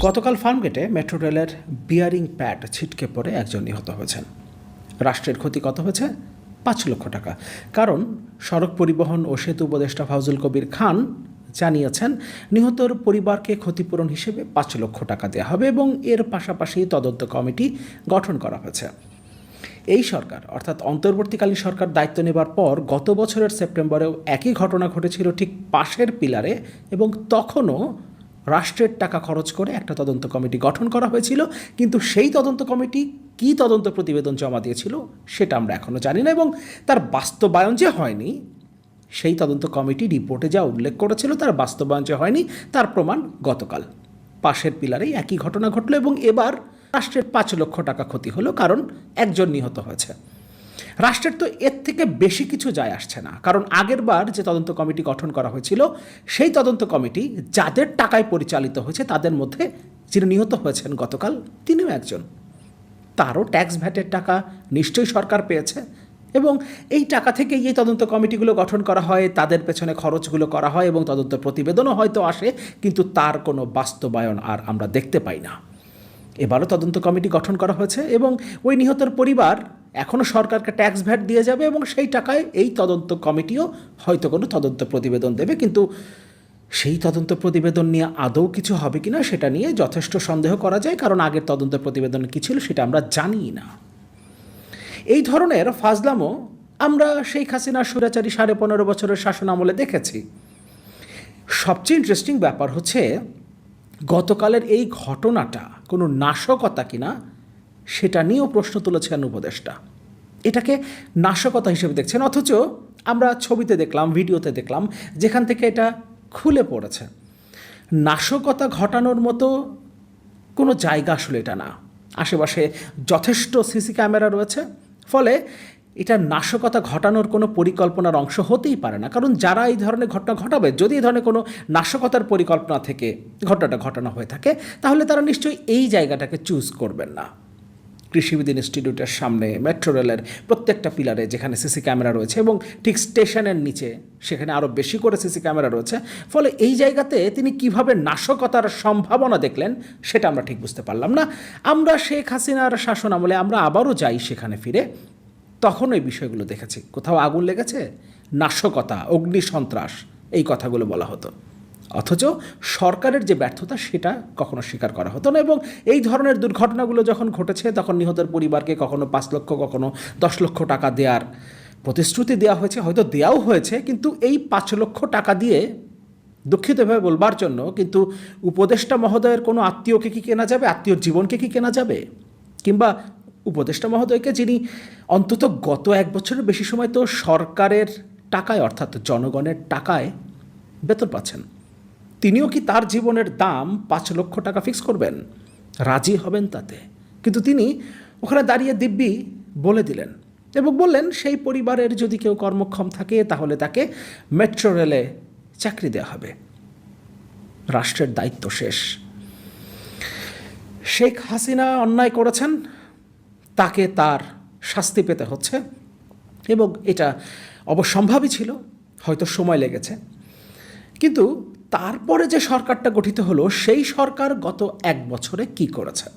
গতকাল ফার্মগেটে মেট্রো রেলের বিয়ারিং প্যাড ছিটকে পড়ে একজন নিহত হয়েছেন। রাষ্ট্রের ক্ষতি কত হয়েছে? পাঁচ লক্ষ টাকা। কারণ সড়ক পরিবহন ও সেতু উপদেষ্টা ফাউজুল কবির খান জানিয়েছেন, নিহতর পরিবারকে ক্ষতিপূরণ হিসেবে পাঁচ লক্ষ টাকা দেওয়া হবে এবং এর পাশাপাশি তদন্ত কমিটি গঠন করা হয়েছে। এই সরকার, অর্থাৎ অন্তর্বর্তীকালীন সরকার দায়িত্ব নেবার পর গত বছরের সেপ্টেম্বরেও একই ঘটনা ঘটেছিল ঠিক পাশের পিলারে এবং তখনও রাষ্ট্রের টাকা খরচ করে একটা তদন্ত কমিটি গঠন করা হয়েছিল, কিন্তু সেই তদন্ত কমিটি কী তদন্ত প্রতিবেদন জমা দিয়েছিল সেটা আমরা এখনও জানি না এবং তার বাস্তবায়ন যে হয়নি, সেই তদন্ত কমিটি রিপোর্টে যা উল্লেখ করেছিল তার বাস্তবায়ন যে হয়নি, তার প্রমাণ গতকাল। পাশের পিলারেই একই ঘটনা ঘটলো এবং এবার রাষ্ট্রের পাঁচ লক্ষ টাকা ক্ষতি হলো কারণ একজন নিহত হয়েছে। রাষ্ট্রের তো এর থেকে বেশি কিছু যায় আসছে না। কারণ আগের বার যে তদন্ত কমিটি গঠন করা হয়েছিল, সেই তদন্ত কমিটি যাদের টাকায় পরিচালিত হয়েছে, তাদের মধ্যে যিনি নিহত হয়েছেন গতকাল, তিনিও একজন। তারও ট্যাক্স ভ্যাটের টাকা নিশ্চয়ই সরকার পেয়েছে এবং এই টাকা থেকেই এই তদন্ত কমিটিগুলো গঠন করা হয়, তাদের পেছনে খরচগুলো করা হয় এবং তদন্ত প্রতিবেদনও হয়তো আসে, কিন্তু তার কোনো বাস্তবায়ন আর আমরা দেখতে পাই না। এবারও তদন্ত কমিটি গঠন করা হয়েছে এবং ওই নিহতের পরিবার এখনও সরকারকে ট্যাক্স ভ্যাট দিয়ে যাবে এবং সেই টাকায় এই তদন্ত কমিটিও হয়তো কোনো তদন্ত প্রতিবেদন দেবে, কিন্তু সেই তদন্ত প্রতিবেদন নিয়ে আদৌ কিছু হবে কিনা সেটা নিয়ে যথেষ্ট সন্দেহ করা যায়, কারণ আগের তদন্ত প্রতিবেদন কী ছিল সেটা আমরা জানি না। এই ধরনের ফাজলামও আমরা শেখ হাসিনার সুরাচারী সাড়ে পনেরো বছরের শাসন আমলে দেখেছি। সবচেয়ে ইন্টারেস্টিং ব্যাপার হচ্ছে গতকালের এই ঘটনাটা কোনো নাশকতা কিনা সেটা নিয়েও প্রশ্ন তুলেছেন উপদেষ্টা। এটাকে নাশকতা হিসেবে দেখছেন। অথচ আমরা ছবিতে দেখলাম, ভিডিওতে দেখলাম, যেখান থেকে এটা খুলে পড়েছে। নাশকতা ঘটানোর মতো কোনো জায়গা আসলে এটা না। আশেপাশে যথেষ্ট সিসি ক্যামেরা রয়েছে। ফলে এটা নাশকতা ঘটানোর কোনো পরিকল্পনার অংশ হতেই পারে না। কারণ যারা এই ধরনের ঘটনা ঘটাবে, যদি এই ধরনের কোনো নাশকতার পরিকল্পনা থেকে ঘটনাটা ঘটানো হয়ে থাকে, তাহলে তারা নিশ্চয়ই এই জায়গাটাকে চুজ করবেন না। কৃষিবিদ ইনস্টিটিউটের সামনে মেট্রো রেলের প্রত্যেকটা পিলারে যেখানে সিসি ক্যামেরা রয়েছে এবং ঠিক স্টেশনের নিচে সেখানে আরও বেশি করে সিসি ক্যামেরা রয়েছে। ফলে এই জায়গাতে তিনি কীভাবে নাশকতার সম্ভাবনা দেখলেন সেটা আমরা ঠিক বুঝতে পারলাম না। আমরা শেখ হাসিনার শাসন আমলে আমরা আবারও যাই সেখানে ফিরে, তখন ওই বিষয়গুলো দেখেছি। কোথাও আগুন লেগেছে? নাশকতা অগ্নি সন্ত্রাস এই কথাগুলো বলা হতো। অথচ সরকারের যে ব্যর্থতা, সেটা কখনো স্বীকার করা হতো না। এবং এই ধরনের দুর্ঘটনাগুলো যখন ঘটেছে, তখন নিহতের পরিবারকে কখনো পাঁচ লক্ষ, কখনো দশ লক্ষ টাকা দেওয়ার প্রতিশ্রুতি দেওয়া হয়েছে। হয়তো দেওয়াও হয়েছে, কিন্তু এই পাঁচ লক্ষ টাকা দিয়ে দুঃখিতভাবে বলবার জন্য কিন্তু উপদেষ্টা মহোদয়ের কোনো আত্মীয়কে কি কেনা যাবে? আত্মীয়র জীবনকে কি কেনা যাবে? কিংবা উপদেষ্টা মহোদয়কে, যিনি অন্তত গত এক বছরের বেশি সময় তো সরকারের টাকায়, অর্থাৎ জনগণের টাকায় বেতন পাচ্ছেন। তিনিও কি তার জীবনের দাম পাঁচ লক্ষ টাকা ফিক্স করবেন? রাজি হবেন তাতে। কিন্তু তিনি ওখানে দাঁড়িয়ে দিব্যি বলে দিলেন এবং বললেন, সেই পরিবারের যদি কেউ কর্মক্ষম থাকে, তাহলে তাকে মেট্রো রেলে চাকরি দেওয়া হবে। রাষ্ট্রের দায়িত্ব শেষ। শেখ হাসিনা অন্যায় করেছেন, তাকে তার শাস্তি পেতে হচ্ছে এবং এটা অবশ্যম্ভাবী ছিল, হয়তো সময় লেগেছে। কিন্তু তারপরে যে সরকারটা গঠিত হলো, সেই সরকার গত এক বছরে কি করেছে?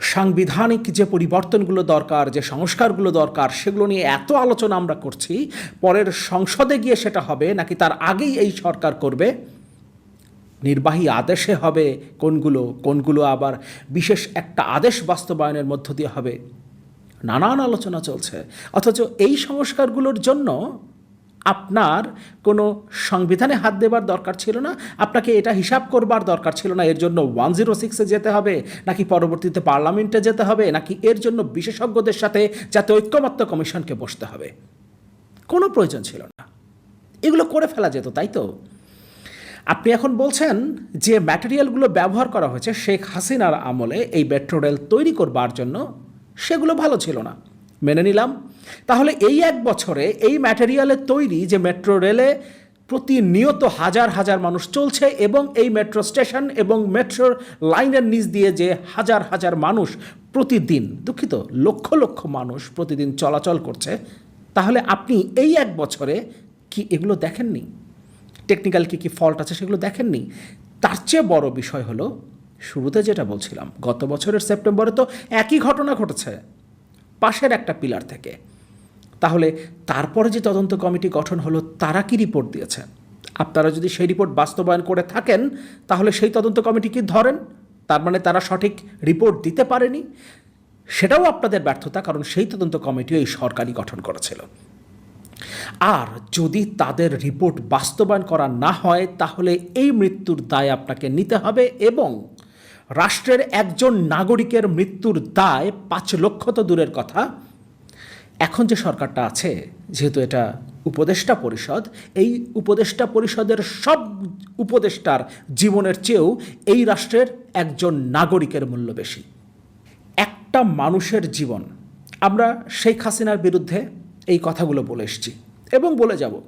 সাংবিধানিক যে পরিবর্তনগুলো দরকার, যে সংস্কারগুলো দরকার, সেগুলো নিয়ে এত আলোচনা আমরা করছি, পরের সংসদে গিয়ে সেটা হবে, নাকি তার আগেই এই সরকার করবে? নির্বাহী আদেশে হবে কোনগুলো কোনগুলো আবার বিশেষ একটা আদেশ বাস্তবায়নের মধ্য দিয়ে হবে? নানান আলোচনা চলছে। অথচ এই সংস্কারগুলোর জন্য আপনার কোনো সংবিধানে হাত দেবার দরকার ছিল না? আপনাকে এটা হিসাব করবার দরকার ছিল না? এর জন্য ওয়ান জিরো সিক্সে যেতে হবে, নাকি পরবর্তীতে পার্লামেন্টে যেতে হবে, নাকি এর জন্য বিশেষজ্ঞদের সাথে যাতে ঐক্যমত্য কমিশনকে বসতে হবে? কোনো প্রয়োজন ছিল না। এগুলো করে ফেলা যেত, তাই তো? আপনি এখন বলছেন যে ম্যাটেরিয়ালগুলো ব্যবহার করা হয়েছে শেখ হাসিনার আমলে এই মেট্রো রেল তৈরি করবার জন্য সেগুলো ভালো ছিল না। মেনে নিলাম। তাহলে এই এক বছরে এই ম্যাটেরিয়ালের তৈরি যে মেট্রো রেলে প্রতিনিয়ত হাজার হাজার মানুষ চলছে এবং এই মেট্রো স্টেশন এবং মেট্রোর লাইনের নিচ দিয়ে যে হাজার হাজার মানুষ প্রতিদিন, দুঃখিত, লক্ষ লক্ষ মানুষ প্রতিদিন চলাচল করছে, তাহলে আপনি এই এক বছরে কি এগুলো দেখেননি? টেকনিক্যাল কী কী ফল্ট আছে সেগুলো দেখেননি? তার চেয়ে বড় বিষয় হলো, শুরুতে যেটা বলছিলাম, গত বছরের সেপ্টেম্বরে তো একই ঘটনা ঘটেছে। পাশের একটা পিলার থেকে। তাহলে তারপরে যে তদন্ত কমিটি গঠন হলো, তারা কি রিপোর্ট দিয়েছে আপনারা যদি সেই রিপোর্ট বাস্তবায়ন করে থাকেন, তাহলে সেই তদন্ত কমিটি কি ধরেন? তার মানে তারা সঠিক রিপোর্ট দিতে পারেনি? সেটাও আপনাদের ব্যর্থতা, কারণ সেই তদন্ত কমিটিও এই সরকারই গঠন করেছিল। আর যদি তাদের রিপোর্ট বাস্তবায়ন করা না হয়, তাহলে এই মৃত্যুর দায় আপনাকে নিতে হবে এবং রাষ্ট্রের একজন নাগরিকের মৃত্যুর দায় পাঁচ লক্ষ তো দূরের কথা। এখন যে সরকারটা আছে, যেহেতু এটা উপদেষ্টা পরিষদ, এই উপদেষ্টা পরিষদের সব উপদেষ্টার জীবনের চেয়েও এই রাষ্ট্রের একজন নাগরিকের মূল্য বেশি। একটা মানুষের জীবন। আমরা শেখ হাসিনার বিরুদ্ধে এই কথাগুলো বলে এসেছি এবং বলে যাব।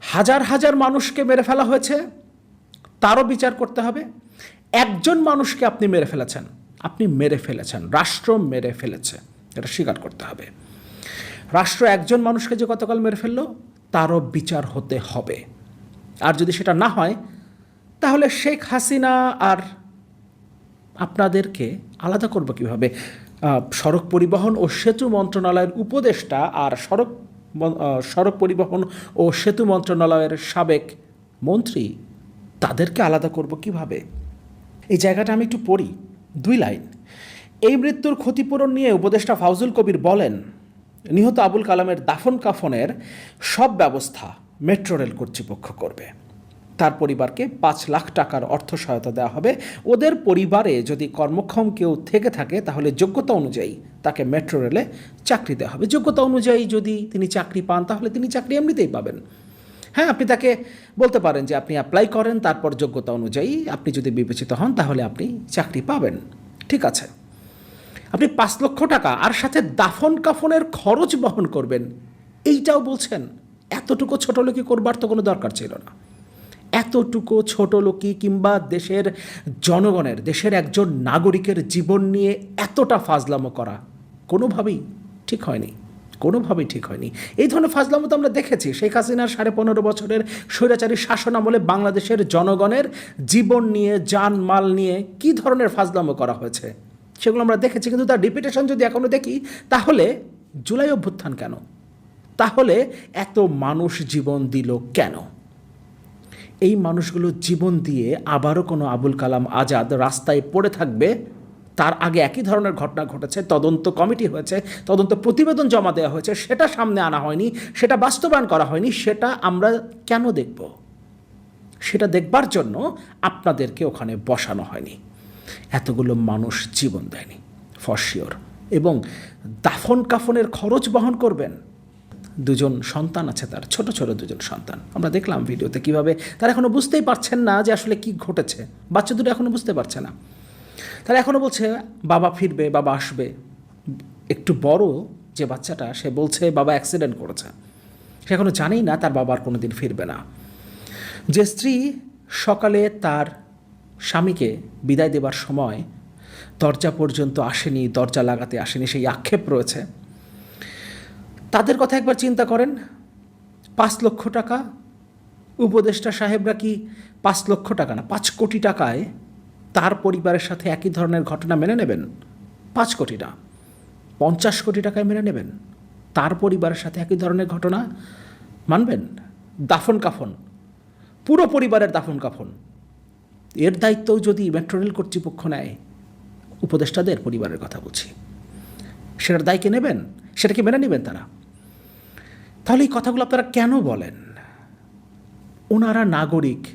হাজার হাজার মানুষকে মেরে ফেলা হয়েছে, তারও বিচার করতে হবে। একজন মানুষকে আপনি মেরে ফেলেছেন, আপনি মেরে ফেলেছেন, রাষ্ট্র মেরে ফেলেছে, এটা স্বীকার করতে হবে। রাষ্ট্র একজন মানুষকে যে গতকাল মেরে ফেলল, তারও বিচার হতে হবে। আর যদি সেটা না হয়, তাহলে শেখ হাসিনা আর আপনাদেরকে আলাদা করব কীভাবে? সড়ক পরিবহন ও সেতু মন্ত্রণালয়ের উপদেষ্টা আর সড়ক সড়ক পরিবহন ও সেতু মন্ত্রণালয়ের সাবেক মন্ত্রী, তাদেরকে আলাদা করব কীভাবে? এই জায়গাটা আমি একটু পড়ি। দুই লাইন। এই মৃত্যুর ক্ষতিপূরণ নিয়ে উপদেষ্টা ফাউজুল কবির বলেন, নিহত আবুল কালামের দাফন কাফনের সব ব্যবস্থা মেট্রো রেল কর্তৃপক্ষ করবে। তার পরিবারকে পাঁচ লাখ টাকার অর্থ সহায়তা দেওয়া হবে। ওদের পরিবারে যদি কর্মক্ষম কেউ থেকে থাকে, তাহলে যোগ্যতা অনুযায়ী তাকে মেট্রো রেলে চাকরি দেওয়া হবে। যোগ্যতা অনুযায়ী যদি তিনি চাকরি পান, তাহলে তিনি চাকরি এমনিতেই পাবেন। হ্যাঁ আপনি তাকে বলতে পারেন যে আপনি অ্যাপ্লাই করেন, তারপর যোগ্যতা অনুযায়ী আপনি যদি বিবেচিত হন, তাহলে আপনি চাকরি পাবেন। ঠিক আছে। আপনি পাঁচ লক্ষ টাকা আর সাথে দাফন কাফনের খরচ বহন করবেন। এইটাও বলছেন। এতটুকু ছোট লোকি করবার তো কোনো দরকার ছিল না। এতটুকু ছোট লোকি কিংবা দেশের জনগণের, দেশের একজন নাগরিকের জীবন নিয়ে এতটা ফাজলামো করা কোনোভাবেই ঠিক হয়নি। কোনোভাবেই ঠিক হয়নি। এই ধরনের ফাজলামো তো আমরা দেখেছি। শেখ হাসিনার সাড়ে পনেরো বছরের স্বৈরাচারী শাসন আমলে বাংলাদেশের জনগণের জীবন নিয়ে যান মাল নিয়ে কী ধরনের ফাজলামো করা হয়েছে? সেগুলো আমরা দেখেছি, কিন্তু তার রিপিটেশন যদি এখনও দেখি, তাহলে জুলাই অভ্যুত্থান কেন? তাহলে এত মানুষ জীবন দিল কেন? এই মানুষগুলো জীবন দিয়ে আবারও কোনো আবুল কালাম আজাদ রাস্তায় পড়ে থাকবে তার আগে একই ধরনের ঘটনা ঘটেছে, তদন্ত কমিটি হয়েছে, তদন্ত প্রতিবেদন জমা দেওয়া হয়েছে, সেটা সামনে আনা হয়নি, সেটা বাস্তবায়ন করা হয়নি, সেটা আমরা কেন দেখব? সেটা দেখবার জন্য আপনাদেরকে ওখানে বসানো হয়নি। এতগুলো মানুষ জীবন দেয়নি ফরশিওর এবং দাফন কাফনের খরচ বহন করবেন। দুজন সন্তান আছে তার, ছোট ছোট দুজন সন্তান। আমরা দেখলাম ভিডিওতে কীভাবে, তারা এখনও বুঝতেই পারছেন না যে আসলে কি ঘটেছে। বাচ্চা দুটো এখনও বুঝতে পারছে না। তারা এখনও বলছে, বাবা ফিরবে, বাবা আসবে। একটু বড় যে বাচ্চাটা, সে বলছে, বাবা অ্যাক্সিডেন্ট করেছে। সে এখনও জানেই না তার বাবার কোনো দিন ফিরবে না। যে স্ত্রী সকালে তার স্বামীকে বিদায় দেবার সময় দরজা পর্যন্ত আসেনি, দরজা লাগাতে আসেনি, সেই আক্ষেপ রয়েছে। তাদের কথা একবার চিন্তা করেন, পাঁচ লক্ষ টাকা। উপদেষ্টা সাহেবরা কি পাঁচ লক্ষ টাকা না, পাঁচ কোটি টাকায় তার পরিবারের সাথে একই ধরনের ঘটনা মেনে নেবেন? পাঁচ কোটি না পঞ্চাশ কোটি টাকায় মেনে নেবেন? তার পরিবারের সাথে একই ধরনের ঘটনা মানবেন? দাফন কাফন। পুরো পরিবারের দাফন কাফন। এর দায়িত্বও যদি মেট্রো রেল কর্তৃপক্ষ নেয়, উপদেষ্টাদের পরিবারের কথা বলছি। সেটার দায়কে নেবেন? সেটাকে মেনে নেবেন তারা? তাহলে এই কথাগুলো আপনারা কেন বলেন? ওনারা নাগরিক।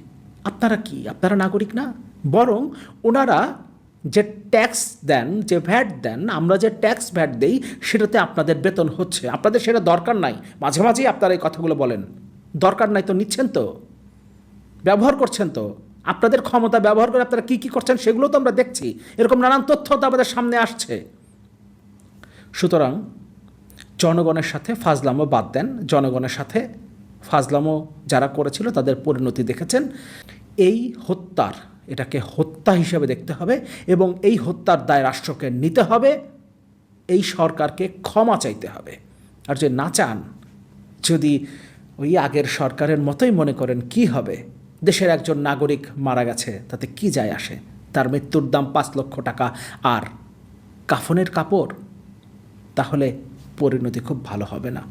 আপনারা কি? আপনারা নাগরিক না? বরং ওনারা যে ট্যাক্স দেন, যে ভ্যাট দেন, আমরা যে ট্যাক্স ভ্যাট দেই, সেটাতে আপনাদের বেতন হচ্ছে। আপনাদের সেটা দরকার নাই। মাঝে মাঝেই আপনারা এই কথাগুলো বলেন। দরকার নাই তো, নিচ্ছেন তো? ব্যবহার করছেন তো? আপনাদের ক্ষমতা ব্যবহার করে আপনারা কী কী করছেন সেগুলো তো আমরা দেখছি। এরকম নানান তথ্য তো আমাদের সামনে আসছে। সুতরাং জনগণের সাথে ফাজলামো বাদ দেন। জনগণের সাথে ফাজলামো যারা করেছিল তাদের পরিণতি দেখেছেন। এই হত্যার এটাকে হত্যা হিসেবে দেখতে হবে এবং এই হত্যার দায় রাষ্ট্রকে নিতে হবে। এই সরকারকে ক্ষমা চাইতে হবে। আর যে না চান, যদি ওই আগের সরকারের মতোই মনে করেন কি হবে? দেশের একজন নাগরিক মারা গেছে, তাতে কি যায় আসে? তার মৃত্যুর দাম পাঁচ লক্ষ টাকা। আর কাফনের কাপড়, তাহলে পরিণতি খুব ভালো হবে না।